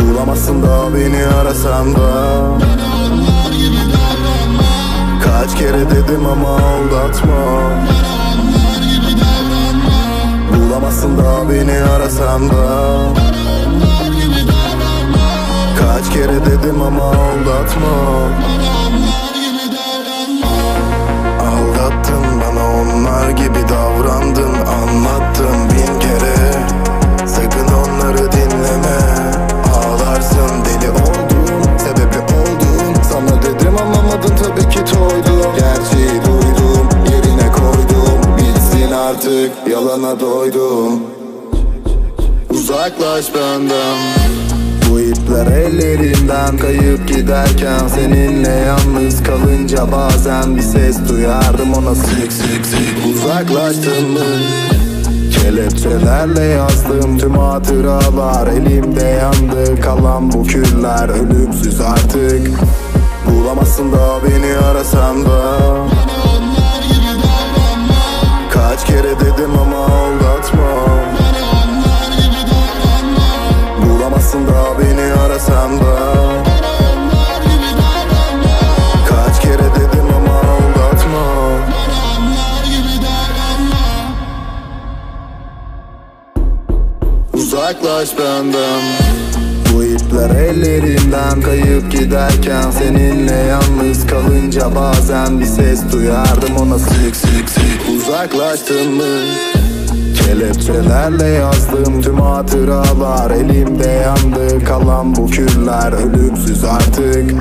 Bulamazsın da beni arasan da. Kaç kere dedim ama aldatma. Bulamazsın da beni arasan da. Kaç kere dedim ama aldatma. Aldattın bana onlar gibi artık Yalana doydum. Uzaklaş benden. Bu ipler ellerimden kayıp giderken Seninle yalnız kalınca bazen bir ses duyardım ona. Sık sık sık Uzaklaştın mı? Kelepçelerle yazdım tüm hatıralar. Elimde yandı kalan bu küller Ölümsüz artık. Bulamazsın da beni arasan da Uzaklaş benden Bu ipler ellerimden kayıp giderken Seninle yalnız kalınca bazen bir ses duyardım. Ona sık sık sık Uzaklaştın mı? Kelepçelerle yazdım tüm hatıralar. Elimde yandı kalan bu küller Ölümsüz artık